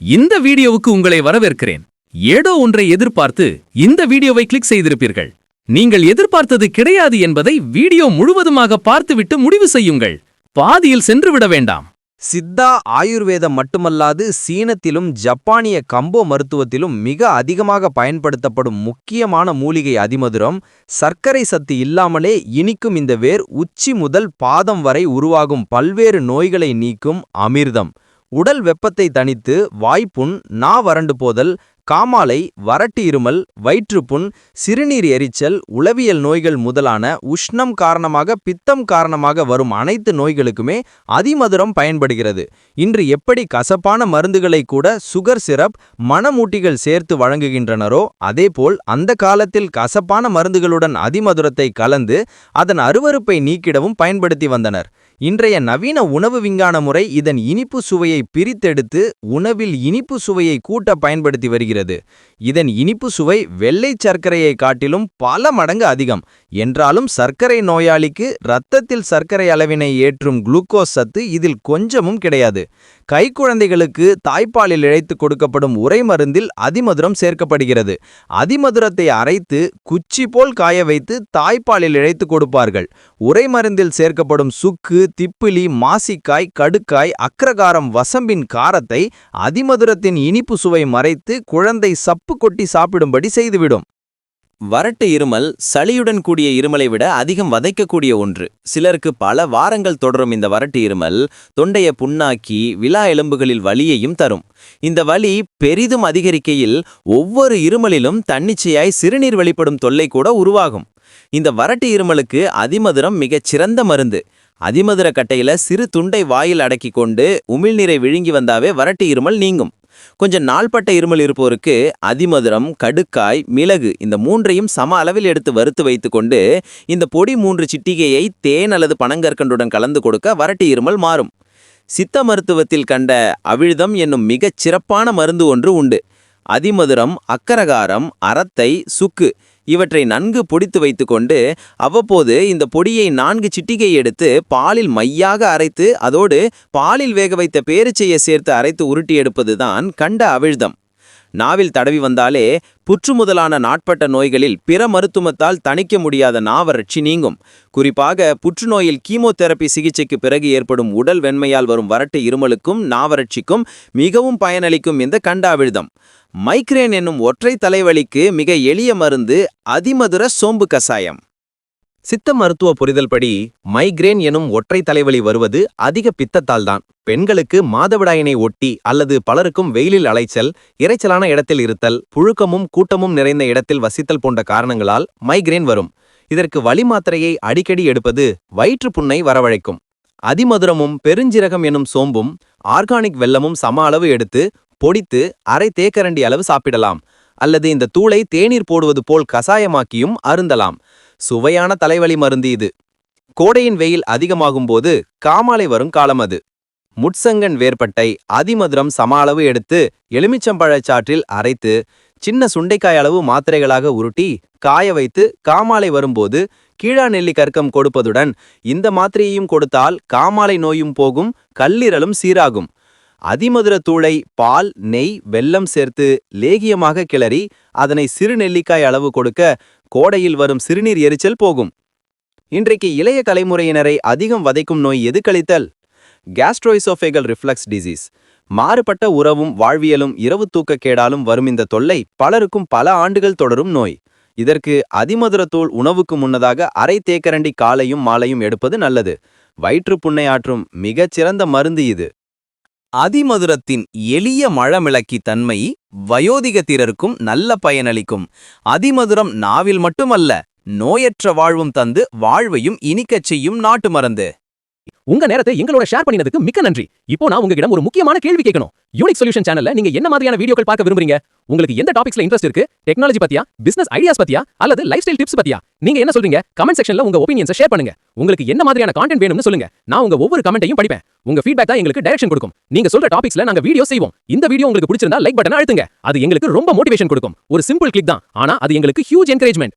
இந்த வீடியோவுக்கு உங்களை வரவேற்கிறேன். ஏதோ ஒன்றை எதிர்பார்த்து இந்த வீடியோவை கிளிக் செய்திருப்பீர்கள். நீங்கள் எதிர்பார்த்தது கிடையாது என்பதை வீடியோ முழுவதுமாக பார்த்துவிட்டு முடிவு செய்யுங்கள். பாதியில் சென்றுவிட வேண்டாம். சித்தா ஆயுர்வேதம் மட்டுமல்லாது சீனத்திலும் ஜப்பானிய கம்போ மருத்துவத்திலும் மிக அதிகமாக பயன்படுத்தப்படும் முக்கியமான மூலிகை அதிமதுரம் சர்க்கரை சத்து இல்லாமலே இனிக்கும் இந்த வேர் உச்சி முதல் பாதம் வரை உருவாகும் பல்வேறு நோய்களை நீக்கும் அமிர்தம். உடல் வெப்பத்தை தணித்து வாய்ப்புண் நா வறண்டு போதல் காமாலை வறட்டு இருமல் வயிற்றுப்புண் சிறுநீர் எரிச்சல் உளவியல் நோய்கள் முதலான உஷ்ணம் காரணமாக பித்தம் காரணமாக வரும் அனைத்து நோய்களுக்குமே அதிமதுரம் பயன்படுகிறது. இன்று எப்படி கசப்பான மருந்துகளை கூட சுகர் சிரப் மணமூட்டிகள் சேர்த்து வழங்குகின்றனரோ அதேபோல் அந்த காலத்தில் கசப்பான மருந்துகளுடன் அதிமதுரத்தை கலந்து அதன் அருவருப்பை நீக்கிடவும் பயன்படுத்தி வந்தனர். இன்றைய நவீன உணவு விஞ்ஞான முறை இதன் இனிப்பு சுவையை பிரித்தெடுத்து உணவில் இனிப்பு சுவையை கூட்ட பயன்படுத்தி வருகிறது. இதன் இனிப்பு சுவை வெள்ளை சர்க்கரையை காட்டிலும் பல மடங்கு அதிகம். என்றாலும் சர்க்கரை நோயாளிக்கு இரத்தத்தில் சர்க்கரை அளவினை ஏற்றும் குளுக்கோஸ் சத்து இதில் கொஞ்சமும் கிடையாது. கைக்குழந்தைகளுக்கு தாய்ப்பாலில் இழைத்து கொடுக்கப்படும் உரை மருந்தில் அதிமதுரம் சேர்க்கப்படுகிறது. அதிமதுரத்தை அரைத்து குச்சி போல் காய வைத்து தாய்ப்பாலில் இழைத்து கொடுப்பார்கள். உரை மருந்தில் சேர்க்கப்படும் சுக்கு திப்பிலி மாசிக்காய் கடுக்காய் அக்ரகாரம் வசம்பின் காரத்தை அதிமதுரத்தின் இனிப்பு சுவை மறைத்து குழந்தை சப்பு கொட்டி சாப்பிடும்படி செய்துவிடும். வறட்டு இருமல் சளியுடன் கூடிய இருமலை விட அதிகம் வதைக்கக்கூடிய ஒன்று. சிலருக்கு பல வாரங்கள் தொடரும் இந்த வறட்டு இருமல் தொண்டைய புண்ணாக்கி விழா எலும்புகளில் வலியையும் தரும். இந்த வலி பெரிதும் அதிகரிக்கையில் ஒவ்வொரு இருமலிலும் தன்னிச்சையாய் சிறுநீர் வெளிப்படும் தொல்லை கூட உருவாகும். இந்த வறட்டு இருமலுக்கு அதிமதுரம் மிகச் சிறந்த மருந்து. அதிமதுர கட்டையில சிறு துண்டை வாயில் அடக்கி கொண்டு உமிழ்நீரை விழுங்கி வந்தாவே வறட்டு இருமல் நீங்கும். கொஞ்சம் நாள்பட்ட இருமல் இருப்போருக்கு அதிமதுரம் கடுக்காய் மிளகு இந்த மூன்றையும் சம அளவில் எடுத்து வறுத்து வைத்துக்கொண்டு இந்த பொடி மூன்று சிட்டிகையை தேன் அல்லது பனங்கற்கண்டுடன் கலந்து கொடுக்க வரட்டு இருமல் மாறும். சித்த மருத்துவத்தில் கண்ட அவிழ்தம் என்னும் மிகச் சிறப்பான மருந்து ஒன்று உண்டு. அதிமதுரம் அக்கரகாரம் அறத்தை சுக்கு இவற்றை நன்கு பொடித்து வைத்துக்கொண்டு அவ்வப்போது இந்த பொடியை நான்கு சிட்டிகை எடுத்து பாலில் மையாக அரைத்து அதோடு பாலில் வேக வைத்த பேரிச்சையை சேர்த்து அரைத்து உருட்டி எடுப்பதுதான் கண்ட அவிழ்தம். நாவில் தடவி வந்தாலே புற்று முதலான நாட்பட்ட நோய்களில் பிற மருத்துவத்தால் தணிக்க முடியாத நாவறட்சி நீங்கும். குறிப்பாக புற்றுநோயில் கீமோதெரப்பி சிகிச்சைக்கு பிறகு ஏற்படும் உடல் வெண்மையால் வரும் வறட்டு இருமலுக்கும் நாவறட்சிக்கும் மிகவும் பயனளிக்கும் இந்த கண்டாவிழ்தம் மைக்ரேன் என்னும் ஒற்றை தலைவலிக்கு மிக எளிய மருந்து அதிமதுர சோம்பு கசாயம். சித்த மருத்துவ புரிதல்படி மைக்ரேன் எனும் ஒற்றை தலைவலி வருவது அதிக பித்தத்தால் தான் பெண்களுக்கு மாதவிடாயினை ஒட்டி அல்லது பலருக்கும் வெயிலில் அலைச்சல் இறைச்சலான இடத்தில் இருத்தல் புழுக்கமும் கூட்டமும் நிறைந்த இடத்தில் வசித்தல் போன்ற காரணங்களால் மைக்ரேன் வரும். இதற்கு வழி மாத்திரையை அடிக்கடி எடுப்பது வயிற்றுப்புண்ணை வரவழைக்கும். அதிமதுரமும் பெருஞ்சிரகம் எனும் சோம்பும் ஆர்கானிக் வெல்லமும் சம அளவு எடுத்து பொடித்து அரை தேக்கரண்டி அளவு சாப்பிடலாம். அல்லது இந்த தூளை தேநீர் போடுவது போல் கசாயமாக்கியும் அருந்தலாம். சுவையான தலைவலி மருந்து இது. கோடையின் வெயில் அதிகமாகும் போது காமாலை வரும் காலம் அது. முட்சங்கன் வேர்பட்டை அதிமதுரம் சம அளவு எடுத்து எலுமிச்சம்பழச்சாற்றில் அரைத்து சின்ன சுண்டைக்காய் அளவு மாத்திரைகளாக உருட்டி காய வைத்து காமாலை வரும்போது கீழா நெல்லி கற்கம் கொடுப்பதுடன் இந்த மாத்திரையையும் கொடுத்தால் காமாலை நோயும் போகும் கல்லீரலும் சீராகும். அதிமதுர தூளை பால் நெய் வெல்லம் சேர்த்து லேகியமாக கிளறி அதனை சிறு நெல்லிக்காய் அளவு கொடுக்க கோடையில் வரும் சிறுநீர் எரிச்சல் போகும். இன்றைக்கு இளைய தலைமுறையினரை அதிகம் வதைக்கும் நோய் எது கழித்தல்? கேஸ்ட்ரோயிசோஃபேகல் ரிஃப்ளக்ஸ் டிசீஸ் மாறுபட்ட உறவும் வாழ்வியலும் இரவு தூக்கக்கேடாலும் வரும் இந்த தொல்லை பலருக்கும் பல ஆண்டுகள் தொடரும் நோய். இதற்கு அதிமதுரத்தூள் உணவுக்கு முன்னதாக அரை தேக்கரண்டி காலையும் மாலையும் எடுப்பது நல்லது. வயிற்றுப் புண்ணையாற்றும் மிகச் சிறந்த மருந்து இது. அதிமதுரத்தின் எளிய மழமிளக்கி தன்மை வயோதிகத்திரருக்கும் நல்ல பயனளிக்கும். அதிமதுரம் நாவில் மட்டுமல்ல நோயற்ற வாழ்வும் தந்து வாழ்வையும் இனிக்கச் செய்யும் நாட்டு மருந்து. உங்க நேரத்தை எங்களோட ஷேர் பண்ணினதுக்கு மிக்க நன்றி. இப்போ நான் உங்ககிட்ட ஒரு முக்கியமான கேள்வி கேட்கணும். யூனிக் சொல்யூஷன் சேனல்ல நீங்க என்ன மாதிரியான வீடியோக்கள் பார்க்க விரும்புறீங்க? உங்களுக்கு எந்த டாபிக்ஸ்ல இன்ட்ரெஸ்ட் இருக்கு? டெக்னாலஜி பத்தியா? பிசினஸ் ஐடியாஸ் பத்தியா? அல்லது லைஃப் ஸ்டைல் டிப்ஸ் பத்தியா? நீங்க என்ன சொல்றீங்க? கமெண்ட் செக்ஷன்ல உங்க ஒப்பீனியன்ஸ் ஷேர் பண்ணுங்க. உங்களுக்கு என்ன மாதிரியான கான்டென்ட் வேணும்னு சொல்லுங்க. நான் உங்க ஒவ்வொரு கமெண்ட்டையும் படிப்பேன். உங்க ஃபீட்பேக் தான் எங்களுக்கு டைரக்ஷன் கொடுக்கும். நீங்க சொல்ற டாபிக்ஸ்ல நாங்க வீடியோ செய்வோம். இந்த வீடியோ உங்களுக்கு பிடிச்சிருந்தா லைக் பட்டன் அழுத்துங்க. அது எங்களுக்கு ரொம்ப மோட்டிவேஷன் கொடுக்கும். ஒரு சிம்பிள் கிளிக் தான். ஆனா அது எங்களுக்கு ஹியூஜ் என்கரேஜ்மெண்ட்